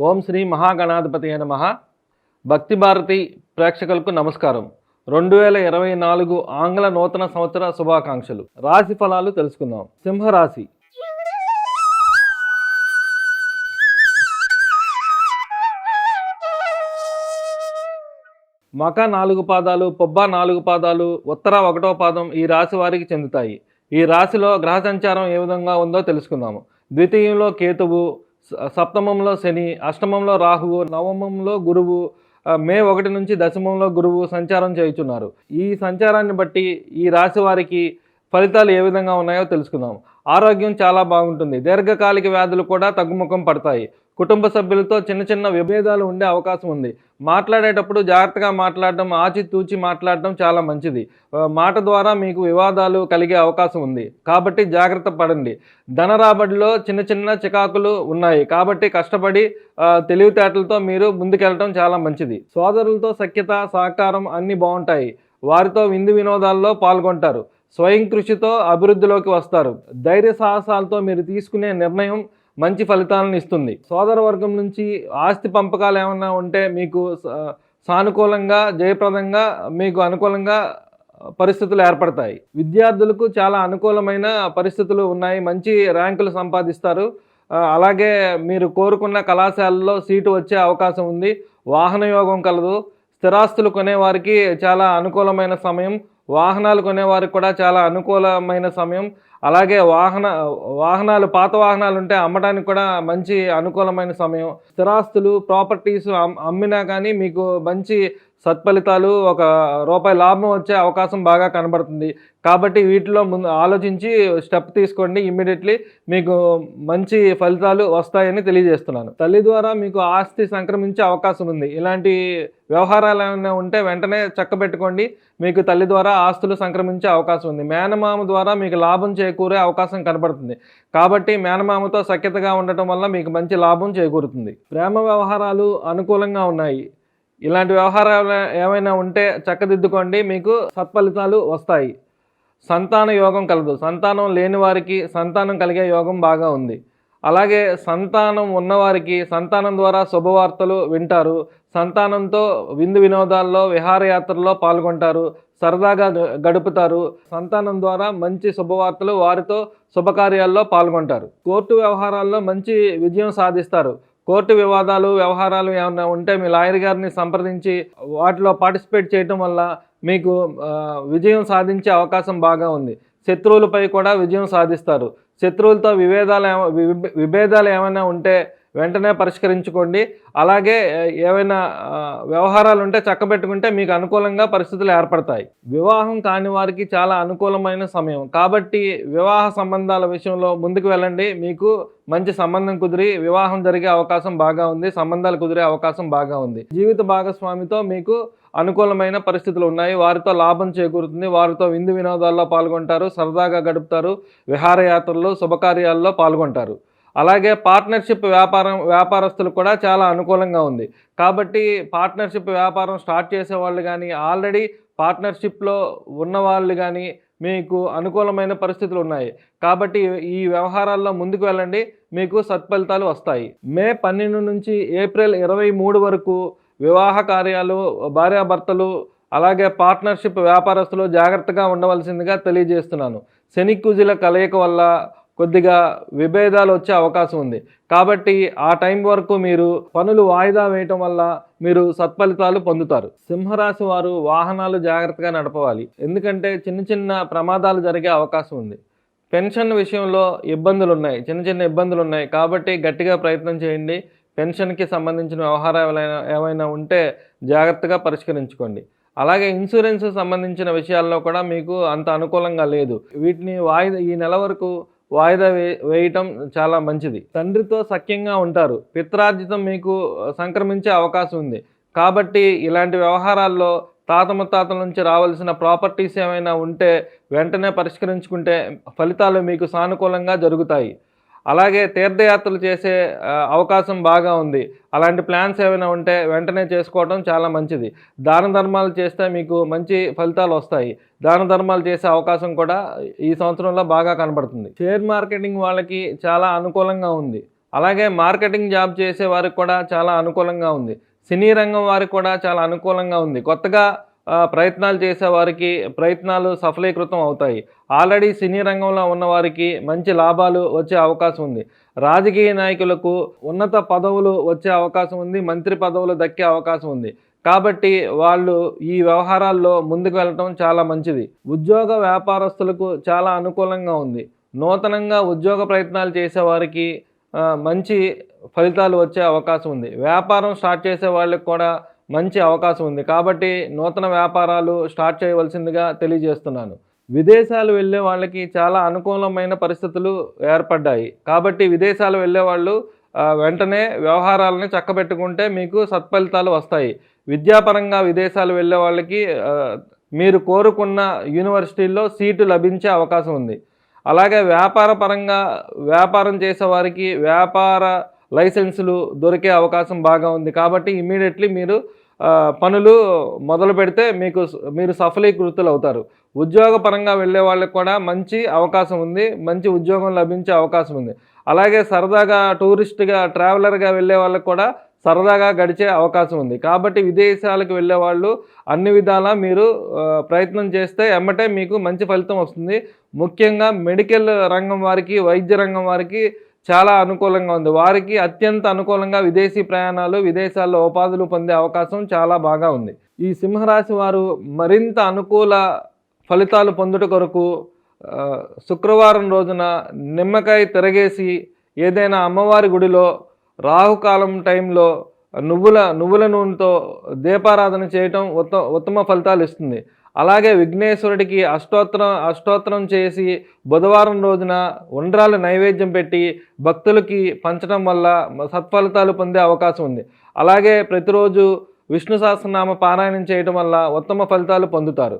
ఓం శ్రీ మహాగణాధిపతి నమ. భక్తి భారతి ప్రేక్షకులకు నమస్కారం. రెండు వేల ఇరవై నాలుగు ఆంగ్ల నూతన సంవత్సర శుభాకాంక్షలు. రాశి ఫలాలు తెలుసుకుందాం. సింహరాశి. మక నాలుగు పాదాలు పొబ్బ నాలుగు పాదాలు ఉత్తర ఒకటో పాదం ఈ రాశి వారికి చెందుతాయి. ఈ రాశిలో గ్రహ సంచారం ఏ విధంగా ఉందో తెలుసుకుందాము. ద్వితీయంలో కేతువు సప్తమంలో శని అష్టమంలో రాహువు నవమంలో గురువు మే ఒకటి నుంచి దశమంలో గురువు సంచారం చేయుచున్నారు. ఈ సంచారాన్ని బట్టి ఈ రాశి వారికి ఫలితాలు ఏ విధంగా ఉన్నాయో తెలుసుకుందాం. ఆరోగ్యం చాలా బాగుంటుంది. దీర్ఘకాలిక వ్యాధులు కూడా తగ్గుముఖం పడతాయి. కుటుంబ సభ్యులతో చిన్న చిన్న విభేదాలు ఉండే అవకాశం ఉంది. మాట్లాడేటప్పుడు జాగ్రత్తగా మాట్లాడడం ఆచితూచి మాట్లాడడం చాలా మంచిది. మాట ద్వారా మీకు వివాదాలు కలిగే అవకాశం ఉంది. కాబట్టి జాగ్రత్త పడండి. ధన రాబడిలో చిన్న చిన్న చికాకులు ఉన్నాయి. కాబట్టి కష్టపడి తెలివితేటలతో మీరు ముందుకెళ్ళటం చాలా మంచిది. సోదరులతో సఖ్యత సహకారం అన్నీ బాగుంటాయి. వారితో విందు వినోదాల్లో పాల్గొంటారు. స్వయం కృషితో అభివృద్ధిలోకి వస్తారు. ధైర్య సాహసాలతో మీరు తీసుకునే నిర్ణయం మంచి ఫలితాలను ఇస్తుంది. సోదర వర్గం నుంచి ఆస్తి పంపకాలు ఏమైనా ఉంటే మీకు సానుకూలంగా జయప్రదంగా మీకు అనుకూలంగా పరిస్థితులు ఏర్పడతాయి. విద్యార్థులకు చాలా అనుకూలమైన పరిస్థితులు ఉన్నాయి. మంచి ర్యాంకులు సంపాదిస్తారు. అలాగే మీరు కోరుకున్న కళాశాలలో సీటు వచ్చే అవకాశం ఉంది. వాహన యోగం కలదు. స్థిరాస్తులు కొనేవారికి చాలా అనుకూలమైన సమయం. వాహనాలు కొనేవారికి కూడా చాలా అనుకూలమైన సమయం. అలాగే వాహన వాహనాలు పాత వాహనాలు ఉంటే అమ్మడానికి కూడా మంచి అనుకూలమైన సమయం. స్థిరాస్తులు ప్రాపర్టీస్ అమ్మినా కానీ మీకు మంచి సత్ఫలితాలు ఒక రూపాయి లాభం వచ్చే అవకాశం బాగా కనబడుతుంది. కాబట్టి వీటిలో ముందు ఆలోచించి స్టెప్ తీసుకోండి ఇమ్మీడియట్లీ. మీకు మంచి ఫలితాలు వస్తాయని తెలియజేస్తున్నాను. తల్లి ద్వారా మీకు ఆస్తి సంక్రమించే అవకాశం ఉంది. ఇలాంటి వ్యవహారాలు ఏమైనా ఉంటే వెంటనే చక్కబెట్టుకోండి. మీకు తల్లి ద్వారా ఆస్తులు సంక్రమించే అవకాశం ఉంది. మేనమామ ద్వారా మీకు లాభం చేకూరే అవకాశం కనబడుతుంది. కాబట్టి మేనమామతో సఖ్యతగా ఉండటం వల్ల మీకు మంచి లాభం చేకూరుతుంది. ప్రేమ వ్యవహారాలు అనుకూలంగా ఉన్నాయి. ఇలాంటి వ్యవహారాలు ఏమైనా ఉంటే చక్కదిద్దుకోండి. మీకు సత్ఫలితాలు వస్తాయి. సంతాన యోగం కలదు. సంతానం లేని వారికి సంతానం కలిగే యోగం బాగా ఉంది. అలాగే సంతానం ఉన్నవారికి సంతానం ద్వారా శుభవార్తలు వింటారు. సంతానంతో విందు వినోదాల్లో విహారయాత్రల్లో పాల్గొంటారు. సరదాగా గ- గడుపుతారు. సంతానం ద్వారా మంచి శుభవార్తలు వారితో శుభకార్యాల్లో పాల్గొంటారు. కోర్టు వ్యవహారాల్లో మంచి విజయం సాధిస్తారు. కోర్టు వివాదాలు వ్యవహారాలు ఏమైనా ఉంటే మీ లాయర్ గారిని సంప్రదించి వాటిలో పార్టిసిపేట్ చేయటం వల్ల మీకు విజయం సాధించే అవకాశం బాగా ఉంది. శత్రువులపై కూడా విజయం సాధిస్తారు. శత్రువులతో విభేదాలు విభే- విభేదాలు ఏమైనా ఉంటే వెంటనే పరిష్కరించుకోండి. అలాగే ఏవైనా వ్యవహారాలు ఉంటే చక్కబెట్టుకుంటే మీకు అనుకూలంగా పరిస్థితులు ఏర్పడతాయి. వివాహం కాని వారికి చాలా అనుకూలమైన సమయం. కాబట్టి వివాహ సంబంధాల విషయంలో ముందుకు వెళ్ళండి. మీకు మంచి సంబంధం కుదిరి వివాహం జరిగే అవకాశం బాగా ఉంది సంబంధాలు కుదిరే అవకాశం బాగా ఉంది. జీవిత భాగస్వామితో మీకు అనుకూలమైన పరిస్థితులు ఉన్నాయి. వారితో లాభం చేకూరుతుంది. వారితో విందు వినోదాల్లో పాల్గొంటారు సరదాగా గడుపుతారు విహారయాత్రల్లో శుభకార్యాల్లో పాల్గొంటారు. అలాగే పార్ట్నర్షిప్ వ్యాపారం వ్యాపారస్తులు కూడా చాలా అనుకూలంగా ఉంది. కాబట్టి పార్ట్నర్షిప్ వ్యాపారం స్టార్ట్ చేసే వాళ్ళు కానీ ఆల్రెడీ పార్ట్నర్షిప్లో ఉన్న వాళ్ళు కానీ మీకు అనుకూలమైన పరిస్థితులు ఉన్నాయి. కాబట్టి ఈ వ్యవహారాల్లో ముందుకు వెళ్ళండి మీకు సత్ఫలితాలు వస్తాయి. మే పన్నెండు నుంచి ఏప్రిల్ ఇరవై మూడు వరకు వివాహ కార్యాలు భార్యాభర్తలు అలాగే పార్ట్నర్షిప్ వ్యాపారస్తులు జాగ్రత్తగా ఉండవలసిందిగా తెలియజేస్తున్నాను. శని కుజుల కలయిక వల్ల కొద్దిగా విభేదాలు వచ్చే అవకాశం ఉంది. కాబట్టి ఆ టైం వరకు మీరు పనులు వాయిదా వేయటం వల్ల మీరు సత్ఫలితాలు పొందుతారు. సింహరాశి వారు వాహనాలు జాగ్రత్తగా నడపవాలి. ఎందుకంటే చిన్న చిన్న ప్రమాదాలు జరిగే అవకాశం ఉంది. పెన్షన్ విషయంలో ఇబ్బందులు ఉన్నాయి. చిన్న చిన్న ఇబ్బందులు ఉన్నాయి. కాబట్టి గట్టిగా ప్రయత్నం చేయండి. పెన్షన్కి సంబంధించిన వ్యవహారాలు ఏమైనా- ఏమైనా ఉంటే జాగ్రత్తగా పరిష్కరించుకోండి. అలాగే ఇన్సూరెన్స్ సంబంధించిన విషయాల్లో కూడా మీకు అంత అనుకూలంగా లేదు. వీటిని వాయిదా ఈ నెల వరకు వాయిదా వే వేయటం చాలా మంచిది. తండ్రితో సఖ్యంగా ఉంటారు. పిత్రార్జితం మీకు సంక్రమించే అవకాశం ఉంది. కాబట్టి ఇలాంటి వ్యవహారాల్లో తాత ముత్తాతల నుంచి రావాల్సిన ప్రాపర్టీస్ ఏమైనా ఉంటే వెంటనే పరిష్కరించుకుంటే ఫలితాలు మీకు సానుకూలంగా జరుగుతాయి. అలాగే తీర్థయాత్రలు చేసే అవకాశం బాగా ఉంది. అలాంటి ప్లాన్స్ ఏమైనా ఉంటే వెంటనే చేసుకోవడం చాలా మంచిది. దాన ధర్మాలు చేస్తే మీకు మంచి ఫలితాలు వస్తాయి. దాన ధర్మాలు చేసే అవకాశం కూడా ఈ సంవత్సరంలో బాగా కనబడుతుంది. షేర్ మార్కెటింగ్ వాళ్ళకి చాలా అనుకూలంగా ఉంది. అలాగే మార్కెటింగ్ జాబ్ చేసే వారికి కూడా చాలా అనుకూలంగా ఉంది. సినీ రంగం వారికి కూడా చాలా అనుకూలంగా ఉంది. కొత్తగా ప్రయత్నాలు చేసేవారికి ప్రయత్నాలు సఫలీకృతం అవుతాయి. ఆల్రెడీ సినీ రంగంలో ఉన్నవారికి మంచి లాభాలు వచ్చే అవకాశం ఉంది. రాజకీయ నాయకులకు ఉన్నత పదవులు వచ్చే అవకాశం ఉంది మంత్రి పదవులు దక్కే అవకాశం ఉంది. కాబట్టి వాళ్ళు ఈ వ్యవహారాల్లో ముందుకు వెళ్ళటం చాలా మంచిది. ఉద్యోగ వ్యాపారస్తులకు చాలా అనుకూలంగా ఉంది. నూతనంగా ఉద్యోగ ప్రయత్నాలు చేసేవారికి మంచి ఫలితాలు వచ్చే అవకాశం ఉంది. వ్యాపారం స్టార్ట్ చేసే వాళ్ళకి కూడా మంచి అవకాశం ఉంది. కాబట్టి నూతన వ్యాపారాలు స్టార్ట్ చేయవలసిందిగా తెలియజేస్తున్నాను. విదేశాలు వెళ్ళే వాళ్ళకి చాలా అనుకూలమైన పరిస్థితులు ఏర్పడ్డాయి. కాబట్టి విదేశాలు వెళ్ళే వాళ్ళు వెంటనే వ్యవహారాలని చక్కబెట్టుకుంటే మీకు సత్ఫలితాలు వస్తాయి. విద్యాపరంగా విదేశాలు వెళ్ళే వాళ్ళకి మీరు కోరుకున్న యూనివర్సిటీల్లో సీటు లభించే అవకాశం ఉంది. అలాగే వ్యాపార పరంగా వ్యాపారం చేసే వారికి వ్యాపార లైసెన్సులు దొరికే అవకాశం బాగా ఉంది. కాబట్టి ఇమీడియట్లీ మీరు పనులు మొదలు పెడితే మీకు మీరు సఫలీకృతులు అవుతారు. ఉద్యోగ పరంగా వెళ్ళే వాళ్ళకి కూడా మంచి అవకాశం ఉంది మంచి ఉద్యోగం లభించే అవకాశం ఉంది. అలాగే సరదాగా టూరిస్ట్గా ట్రావెలర్గా వెళ్ళే వాళ్ళకి కూడా సరదాగా గడిచే అవకాశం ఉంది. కాబట్టి విదేశాలకు వెళ్ళే వాళ్ళు అన్ని విధాలా మీరు ప్రయత్నం చేస్తే ఎమ్మటే మీకు మంచి ఫలితం వస్తుంది. ముఖ్యంగా మెడికల్ రంగం వారికి వైద్య రంగం వారికి చాలా అనుకూలంగా ఉంది. వారికి అత్యంత అనుకూలంగా విదేశీ ప్రయాణాలు విదేశాల్లో ఉపాధులు పొందే అవకాశం చాలా బాగా ఉంది. ఈ సింహరాశి వారు మరింత అనుకూల ఫలితాలు పొందుట కొరకు శుక్రవారం రోజున నిమ్మకాయ తిరగేసి ఏదైనా అమ్మవారి గుడిలో రాహుకాలం టైంలో నువ్వుల నువ్వుల నూనెతో దీపారాధన చేయటం ఉత్త ఉత్తమ ఫలితాలు ఇస్తుంది. అలాగే విఘ్నేశ్వరుడికి అష్టోత్తరం అష్టోత్తరం చేసి బుధవారం రోజున ఉండ్రాలు నైవేద్యం పెట్టి భక్తులకి పంచడం వల్ల సత్ఫలితాలు పొందే అవకాశం ఉంది. అలాగే ప్రతిరోజు విష్ణు సహస్రనామ పారాయణం చేయటం వల్ల ఉత్తమ ఫలితాలు పొందుతారు.